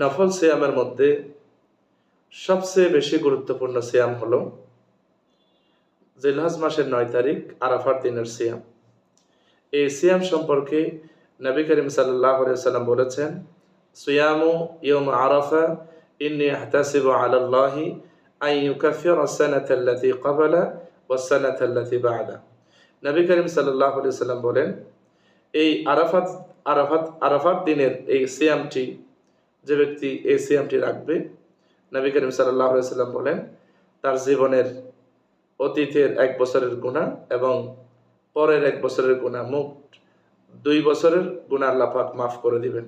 নফল সিয়ামের মধ্যে সবচেয়ে বেশি গুরুত্বপূর্ণ সিয়াম হল জিলহাজ মাসের নয় তারিখ আরাফার দিনের সিয়াম। এই সিয়াম সম্পর্কে নবী করিম সাল্লাহ সাল্লাম বলেছেন, সিয়ামু ইয়ম আরাফা, ইন্নি আহতাসিব আলাল্লাহি আই ইউকাফির আসানাতাল্লাতি কবালা ওয়াসানাতাল্লাতি বাদা। নবী করিম সাল্লাহ সাল্লাম বলেন, এই আরাফাত আরাফাত আরাফাত দিনের এই সিয়ামটি যে ব্যক্তি এই সিয়ামটি রাখবে, নবী করিম সাল্লাহ সাল্লাম বলেন, তার জীবনের অতীতের এক বছরের গুণা এবং পরের এক বছরের গুণা মুখ দুই বছরের গুণা আল্লাহ পাক মাফ করে দিবেন।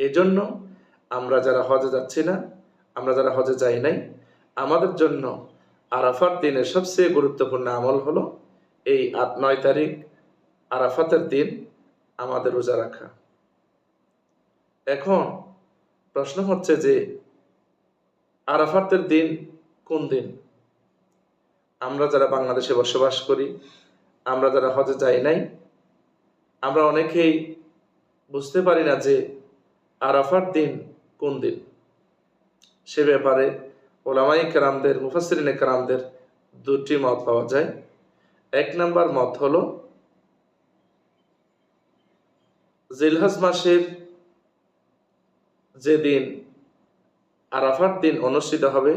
এই জন্য আমরা যারা হজে যাচ্ছি না, আমরা যারা হজে যাই নাই, আমাদের জন্য আরাফার দিনের সবচেয়ে গুরুত্বপূর্ণ আমল হলো এই আট নয় তারিখ আরাফাতের দিন আমাদের রোজা রাখা। এখন প্রশ্ন হচ্ছে যে আরাফাতের দিন কোন দিন? আমরা যারা বাংলাদেশে বসবাস করি, আমরা যারা হজে যাই নাই, আমরা অনেকেই বুঝতে পারি না যে আরাফার দিন কোন দিন। সে ব্যাপারে ওলামাই কেরামদের মুফাসরিন কেরামদের দুটি মত পাওয়া যায়। এক নাম্বার মত হলো, জিলহাজ মাসের যে দিন আরাফার দিন অনুষ্ঠিত হবে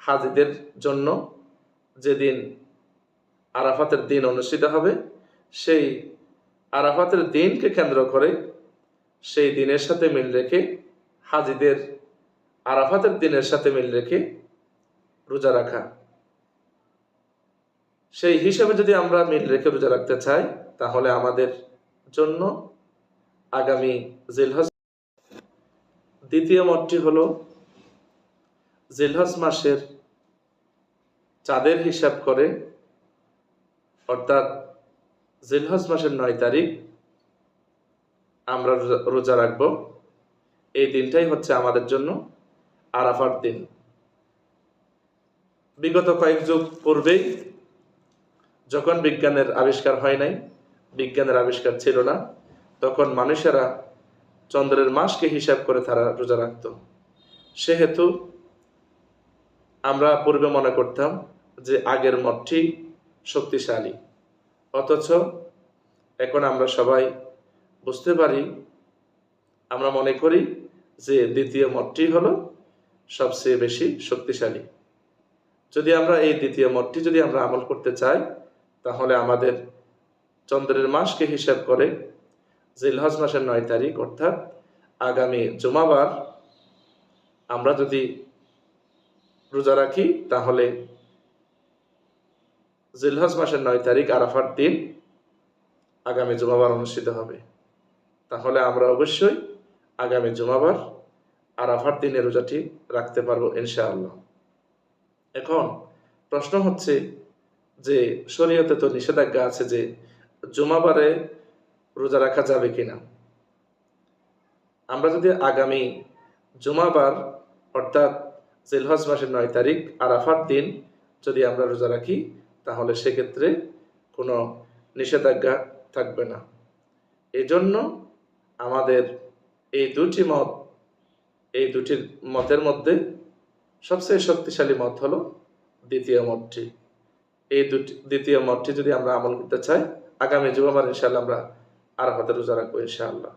হাজিদের জন্য, যেদিন আরাফাতের দিন অনুষ্ঠিত হবে, সেই আরাফাতের দিনকে কেন্দ্র করে সেই দিনের সাথে মিল রেখে, হাজিদের আরাফাতের দিনের সাথে মিল রেখে রোজা রাখা। সেই হিসাবে যদি আমরা মিল রেখে রোজা রাখতে চাই, তাহলে আমাদের জন্য আগামী জিলহজ দ্বিতীয় মতটি হলো, জিলহজ মাসের চাঁদের হিসাব করে, অর্থাৎ জিলহজ মাসের নয় তারিখ আমরা রোজা রাখব। এই দিনটাই হচ্ছে আমাদের জন্য আরাফার দিন। বিগত কয়েক যুগ পূর্বেই যখন বিজ্ঞানের আবিষ্কার হয় নাই, বিজ্ঞানের আবিষ্কার ছিল না, তখন মানুষেরা চন্দ্রের মাসকে হিসাব করে তারা রোজা রাখত। সেহেতু আমরা পূর্বে মনে করতাম যে আগের মঠটি শক্তিশালী। অথচ এখন আমরা সবাই বুঝতে পারি, আমরা মনে করি যে দ্বিতীয় মঠটি হলো সবচেয়ে বেশি শক্তিশালী। যদি আমরা এই দ্বিতীয় মঠটি যদি আমরা আমল করতে চাই, তাহলে আমাদের চন্দ্রের মাসকে হিসাব করে জিলহজ মাসের নয় তারিখ, অর্থাৎ আগামী জুমাবার আমরা যদি রোজা রাখি, তাহলে জিলহজ মাসের নয় তারিখ আরাফার দিন আগামী জুমাবার অনুষ্ঠিত হবে। তাহলে আমরা অবশ্যই আগামী জুমাবার আরাফার দিনে রোজাটি রাখতে পারব ইনশাআল্লাহ। এখন প্রশ্ন হচ্ছে যে, শরীয়তে তো নিষেধাজ্ঞা আছে যে, জুমাবারে রোজা রাখা যাবে কিনা? আমরা যদি আগামী জুমাবার, অর্থাৎ জিলহজ মাসের নয় তারিখ, আরাফার দিন যদি আমরা রোজা রাখি, তাহলে সেক্ষেত্রে কোনো নিষেধাজ্ঞা থাকবে না। এজন্য আমাদের এই দুটি মত, এই দুটি মতের মধ্যে সবচেয়ে শক্তিশালী মত হলো দ্বিতীয় মতটি। এই দুটি, দ্বিতীয় মতটি যদি আমরা আমল করতে চাই, আগামী জুমাবার ইনশাআল্লাহ আমরা আরাফাতের রোজা রাখব ইনশাআল্লাহ।